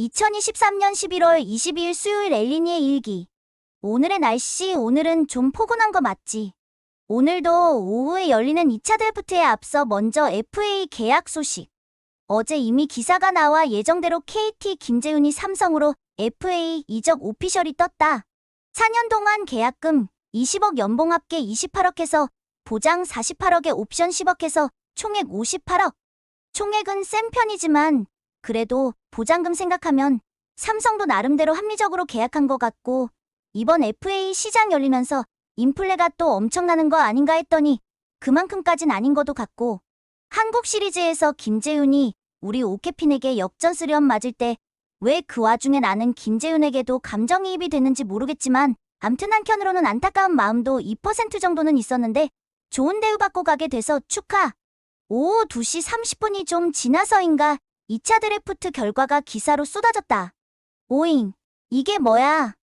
2023년 11월 22일 수요일 엘리니의 일기. 오늘의 날씨, 오늘은 좀 포근한 거 맞지? 오늘도 오후에 열리는 2차 드래프트에 앞서 먼저 FA 계약 소식. 어제 이미 기사가 나와 예정대로 KT 김재훈이 삼성으로 FA 이적 오피셜이 떴다. 4년 동안 계약금 20억 연봉 합계 28억 해서 보장 48억에 옵션 10억 해서 총액 58억. 총액은 센 편이지만 그래도 보장금 생각하면 삼성도 나름대로 합리적으로 계약한 것 같고 이번 FA 시장 열리면서 인플레가 또 엄청나는 거 아닌가 했더니 그만큼까진 아닌 것도 같고 한국 시리즈에서 김재윤이 우리 오케핀에게 역전 수련 맞을 때 왜 그 와중에 나는 김재윤에게도 감정이입이 됐는지 모르겠지만 암튼 한켠으로는 안타까운 마음도 2% 정도는 있었는데 좋은 대우 받고 가게 돼서 축하. 오후 2시 30분이 좀 지나서인가 2차 드래프트 결과가 기사로 쏟아졌다. 오잉, 이게 뭐야?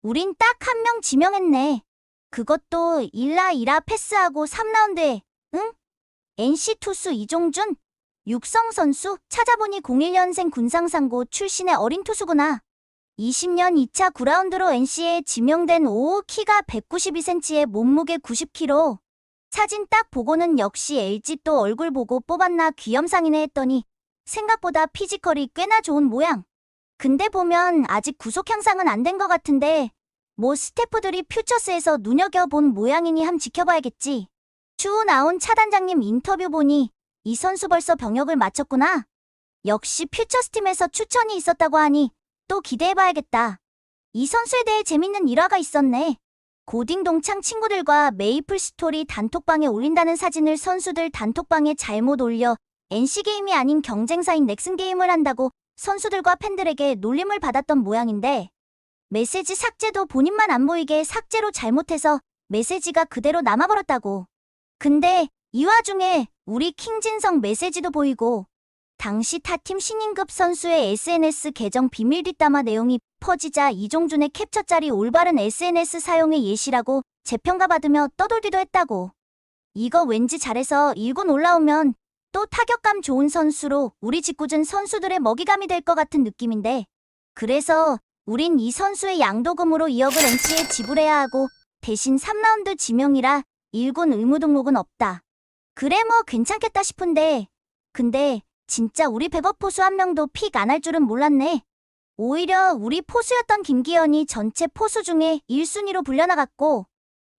우린 딱 한 명 지명했네. 그것도 1라 2라 패스하고 3라운드에, 응? NC 투수 이종준? 육성 선수? 찾아보니 01년생 군상상고 출신의 어린 투수구나. 20년 2차 9라운드로 NC에 지명된 5호 키가 192cm에 몸무게 90kg. 사진 딱 보고는 역시 LG 또 얼굴 보고 뽑았나 귀염상이네 했더니 생각보다 피지컬이 꽤나 좋은 모양. 근데 보면 아직 구속 향상은 안 된 것 같은데 뭐 스태프들이 퓨처스에서 눈여겨본 모양이니 함 지켜봐야겠지. 추후 나온 차단장님 인터뷰 보니 이 선수 벌써 병역을 마쳤구나. 역시 퓨처스팀에서 추천이 있었다고 하니 또 기대해봐야겠다. 이 선수에 대해 재밌는 일화가 있었네. 고딩 동창 친구들과 메이플 스토리 단톡방에 올린다는 사진을 선수들 단톡방에 잘못 올려 NC게임이 아닌 경쟁사인 넥슨게임을 한다고 선수들과 팬들에게 놀림을 받았던 모양인데 메시지 삭제도 본인만 안 보이게 삭제로 잘못해서 메시지가 그대로 남아버렸다고. 근데 이 와중에 우리 킹진성 메시지도 보이고 당시 타팀 신인급 선수의 SNS 계정 비밀 뒷담화 내용이 퍼지자 이종준의 캡처 짤이 올바른 SNS 사용의 예시라고 재평가 받으며 떠돌기도 했다고. 이거 왠지 잘해서 일군 올라오면 또 타격감 좋은 선수로 우리 직구준 선수들의 먹이감이 될 것 같은 느낌인데. 그래서 우린 이 선수의 양도금으로 2억을 NC에 지불해야 하고 대신 3라운드 지명이라 1군 의무 등록은 없다. 그래 뭐 괜찮겠다 싶은데. 근데 진짜 우리 백업 포수 한 명도 픽 안 할 줄은 몰랐네. 오히려 우리 포수였던 김기현이 전체 포수 중에 1순위로 불려나갔고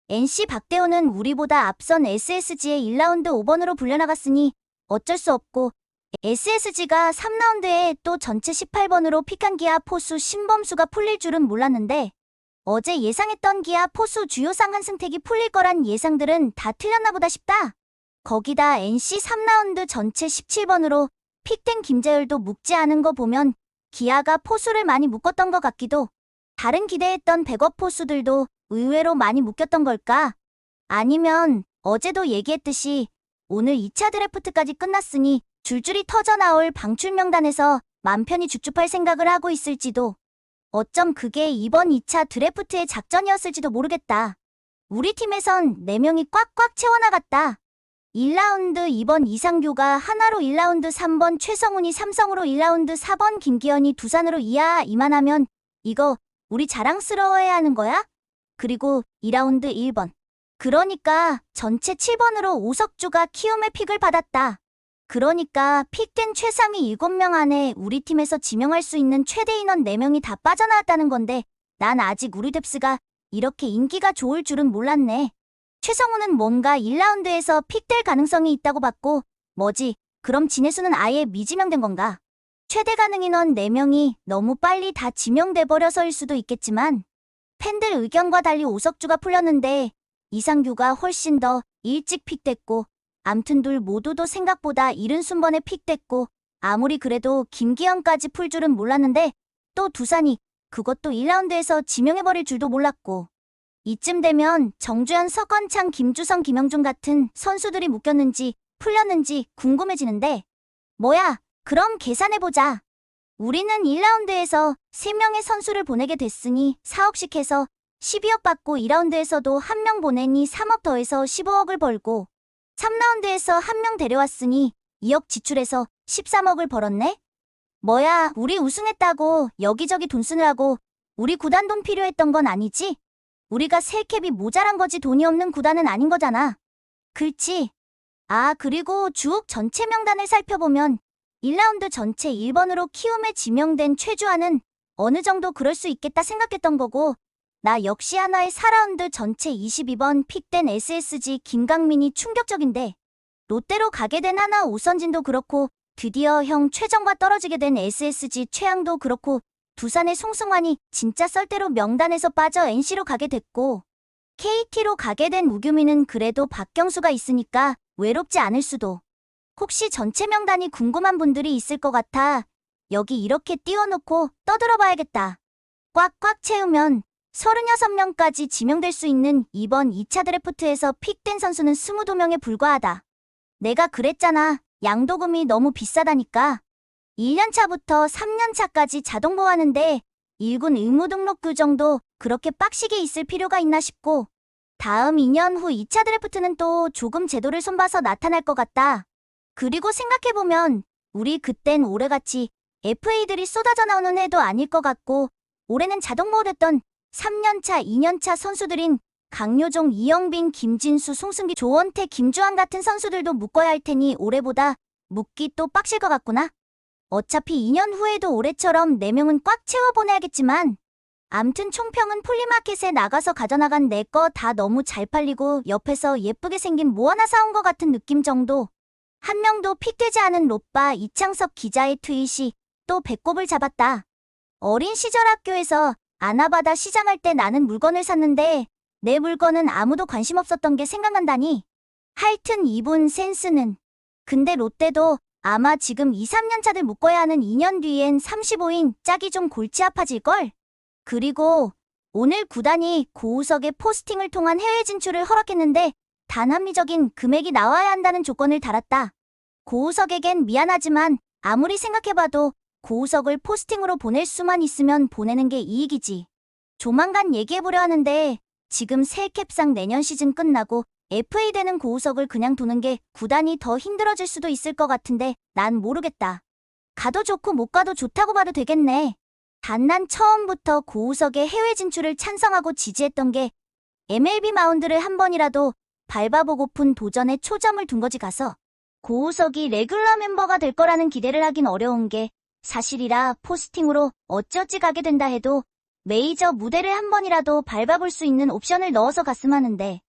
NC 박대호는 우리보다 앞선 SSG의 1라운드 5번으로 불려나갔으니 어쩔 수 없고 SSG가 3라운드에 또 전체 18번으로 픽한 기아 포수 신범수가 풀릴 줄은 몰랐는데 어제 예상했던 기아 포수 주요상 한승택이 풀릴 거란 예상들은 다 틀렸나 보다 싶다. 거기다 NC 3라운드 전체 17번으로 픽된 김재열도 묶지 않은 거 보면 기아가 포수를 많이 묶었던 것 같기도 다른 기대했던 백업 포수들도 의외로 많이 묶였던 걸까? 아니면 어제도 얘기했듯이 오늘 2차 드래프트까지 끝났으니 줄줄이 터져 나올 방출 명단에서 맘 편히 줍줍할 생각을 하고 있을지도 어쩜 그게 이번 2차 드래프트의 작전이었을지도 모르겠다. 우리 팀에선 4명이 꽉꽉 채워나갔다. 1라운드 2번 이상규가 하나로 1라운드 3번 최성훈이 삼성으로 1라운드 4번 김기현이 두산으로 이야 이만하면 이거 우리 자랑스러워해야 하는 거야? 그리고 2라운드 1번. 그러니까 전체 7번으로 오석주가 키움의 픽을 받았다. 그러니까 픽된 최상위 7명 안에 우리 팀에서 지명할 수 있는 최대 인원 4명이 다 빠져나왔다는 건데 난 아직 우리 뎁스가 이렇게 인기가 좋을 줄은 몰랐네. 최성우는 뭔가 1라운드에서 픽될 가능성이 있다고 봤고 뭐지 그럼 진해수는 아예 미지명된 건가? 최대 가능 인원 4명이 너무 빨리 다 지명돼 버려서일 수도 있겠지만 팬들 의견과 달리 오석주가 풀렸는데 이상규가 훨씬 더 일찍 픽됐고 암튼 둘 모두도 생각보다 이른 순번에 픽됐고 아무리 그래도 김기현까지 풀 줄은 몰랐는데 또 두산이 그것도 1라운드에서 지명해버릴 줄도 몰랐고 이쯤 되면 정주현, 석건창, 김주성, 김영준 같은 선수들이 묶였는지 풀렸는지 궁금해지는데 뭐야 그럼 계산해보자. 우리는 1라운드에서 3명의 선수를 보내게 됐으니 4억씩 해서 12억 받고 2라운드에서도 한 명 보내니 3억 더해서 15억을 벌고 3라운드에서 한 명 데려왔으니 2억 지출해서 13억을 벌었네? 뭐야, 우리 우승했다고 여기저기 돈 쓰느라고 우리 구단 돈 필요했던 건 아니지? 우리가 새 캡이 모자란 거지 돈이 없는 구단은 아닌 거잖아. 그렇지. 아, 그리고 주옥 전체 명단을 살펴보면 1라운드 전체 1번으로 키움에 지명된 최주환은 어느 정도 그럴 수 있겠다 생각했던 거고 나 역시 하나의 4라운드 전체 22번 픽된 SSG 김강민이 충격적인데 롯데로 가게 된 하나 오선진도 그렇고 드디어 형 최정과 떨어지게 된 SSG 최양도 그렇고 두산의 송승환이 진짜 썰대로 명단에서 빠져 NC로 가게 됐고 KT로 가게 된 우규민은 그래도 박경수가 있으니까 외롭지 않을 수도. 혹시 전체 명단이 궁금한 분들이 있을 것 같아 여기 이렇게 띄워놓고 떠들어 봐야겠다. 꽉꽉 채우면 36명까지 지명될 수 있는 이번 2차 드래프트에서 픽된 선수는 22명에 불과하다. 내가 그랬잖아. 양도금이 너무 비싸다니까. 1년차부터 3년차까지 자동 보하는데 1군 의무 등록 규 정도 그렇게 빡시게 있을 필요가 있나 싶고 다음 2년 후 2차 드래프트는 또 조금 제도를 손봐서 나타날 것 같다. 그리고 생각해보면 우리 그땐 올해같이 FA들이 쏟아져 나오는 해도 아닐 것 같고 올해는 자동 보호됐던 3년차, 2년차 선수들인 강요종, 이영빈, 김진수, 송승기, 조원태, 김주환 같은 선수들도 묶어야 할 테니 올해보다 묶기 또 빡실 것 같구나. 어차피 2년 후에도 올해처럼 4명은 꽉 채워 보내야겠지만 암튼 총평은 폴리마켓에 나가서 가져나간 내 거 다 너무 잘 팔리고 옆에서 예쁘게 생긴 뭐 하나 사온 것 같은 느낌 정도. 한 명도 픽되지 않은 로빠 이창섭 기자의 트윗이 또 배꼽을 잡았다. 어린 시절 학교에서 아나바다 시장할 때 나는 물건을 샀는데 내 물건은 아무도 관심 없었던 게 생각난다니. 하여튼 이분 센스는. 근데 롯데도 아마 지금 2, 3년 차들 묶어야 하는 2년 뒤엔 35인 짝이 좀 골치 아파질걸? 그리고 오늘 구단이 고우석의 포스팅을 통한 해외 진출을 허락했는데 단 합리적인 금액이 나와야 한다는 조건을 달았다. 고우석에겐 미안하지만 아무리 생각해봐도 고우석을 포스팅으로 보낼 수만 있으면 보내는 게 이익이지. 조만간 얘기해보려 하는데 지금 새 캡상 내년 시즌 끝나고 FA 되는 고우석을 그냥 두는 게 구단이 더 힘들어질 수도 있을 것 같은데 난 모르겠다. 가도 좋고 못 가도 좋다고 봐도 되겠네. 단 난 처음부터 고우석의 해외 진출을 찬성하고 지지했던 게 MLB 마운드를 한 번이라도 밟아보고픈 도전에 초점을 둔 거지 가서 고우석이 레귤러 멤버가 될 거라는 기대를 하긴 어려운 게 사실이라 포스팅으로 어쩌지 가게 된다 해도 메이저 무대를 한 번이라도 밟아볼 수 있는 옵션을 넣어서 갔음 하는데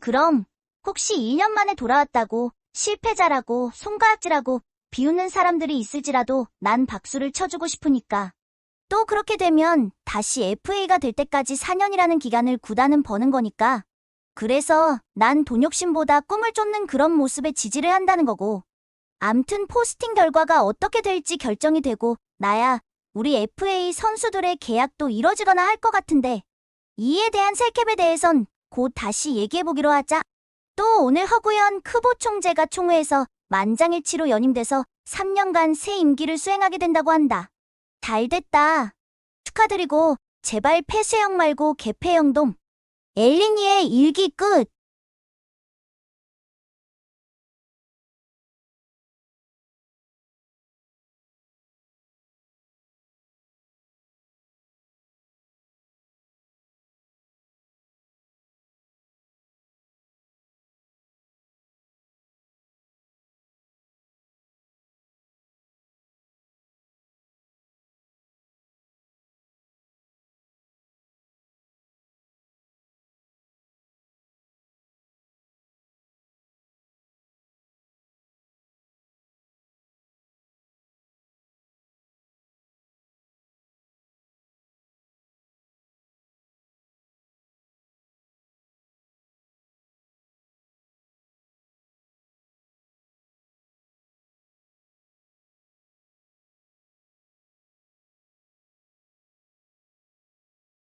그럼 혹시 2년 만에 돌아왔다고 실패자라고 손가락질하고 비웃는 사람들이 있을지라도 난 박수를 쳐주고 싶으니까. 또 그렇게 되면 다시 FA가 될 때까지 4년이라는 기간을 구단은 버는 거니까. 그래서 난 돈 욕심보다 꿈을 쫓는 그런 모습에 지지를 한다는 거고. 암튼 포스팅 결과가 어떻게 될지 결정이 되고 나야 우리 FA 선수들의 계약도 이뤄지거나 할 것 같은데 이에 대한 셀캡에 대해선 곧 다시 얘기해보기로 하자. 또 오늘 허구현 크보 총재가 총회에서 만장일치로 연임돼서 3년간 새 임기를 수행하게 된다고 한다. 잘 됐다. 축하드리고 제발 폐쇄형 말고 개폐형 돔. 엘리니의 일기 끝.